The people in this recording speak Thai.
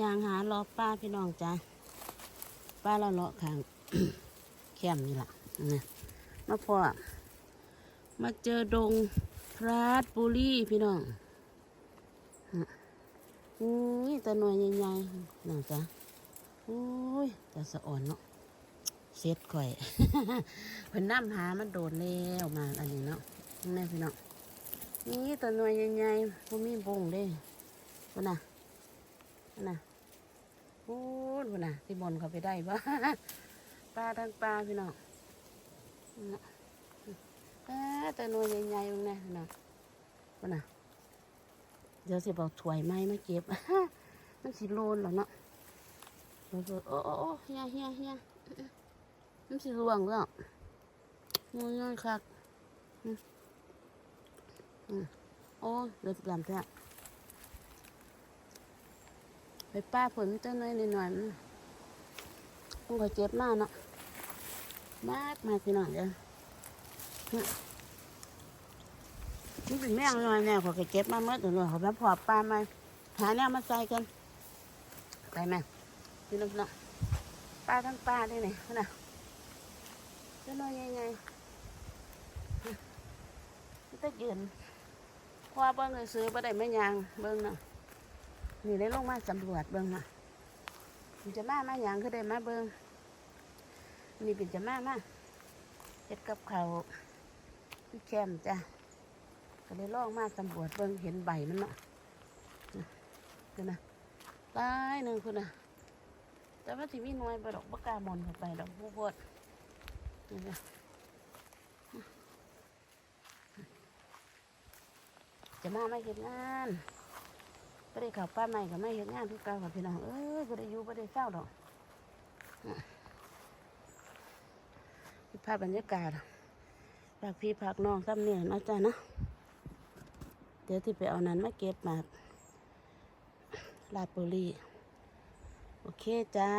ยางหารอป้าพี่น้องจ้าป้าเราเลาะขางแคมนี่แหละนะมาพอมาเจอดงพราดบุรีพี่น้องอุ้ยตะหน่วยใหญ่ๆน้องจ้าอุ้ยแต่สะอ่อนเนาะเซ็ดข่อยเพิ่นน้ำหามันโดดแล้วมาอันนี้เนาะแม่พี่น้องนี่ตะหน่วยใหญ่ๆบ่มีบงเด้พุ่นน่ะน่ะ พูดพุ่นน่ะที่บนเขาไปได้บ่ปลาทั้งปลาพี่น้องน่ะอ่าแตะหน่วยใหญ่ๆตรงนี้พี่น้องพุ่นน่ะเดี๋ยวสิบอกถวยไม้มาเก็บมันสิโลนแล้วเนาะโอ้โอ้โอ้เฮียเฮียเฮียมันสิรวงแล้วงูเงินคักอืมโอ้เดือดลำแท้ ไปป้าฝนเจ้าน้อยหน่อยมันมันก็เจ็บมากเนาะมากมากพี่น้องเด้อนี่ยมันเป็นแม่งหน่อยแน่ขอยก็เจ็บมากเมื่อตัวหน่อยขอแบบพอปลามาหาแนวมาใส่กันไปไหมพี่น้องพี่น้องปลาทั้งปลาได้วยนี่นะเจ้าน้อยยังไงนจะยืนเพราะว่าเบิ้งเลยซื้อบ่ได้ไม่ยางเบิ้งเนาะ นี่ได้ลงมาสำรวจเบิ้งเนาะมันจะมามาหยางคือได้มาเบิ้งนี่เป็นจะมามาเฮ็ดกับเขาพี่แคมจ้ะก็เลยลองมาสำรวจเบิ้งเห็นใบมันเนาะนะคือนะตายหนึ่งคุณนะแต่ว่าที่มีน้อยไปดอกบกล้ามอนเข้าไปดอกผู้พดนี่นะจะมาไม่เห็นงาน ไม่ได้เข่าวป้าใหม่ก็ไม่เห็นงานทุกเก่ากับพี่น้องเอ้ยไม่ได้อยู่ไม่ได้เศร้าดอกอ่ภาพบรรยากาศฝากพี่ภากน้องซ้ำเนี่ยนะจ๊ะนะเดี๋ยวที่ไปเอานั้นมาเก็บมาลาดบุรีโอเคจ้า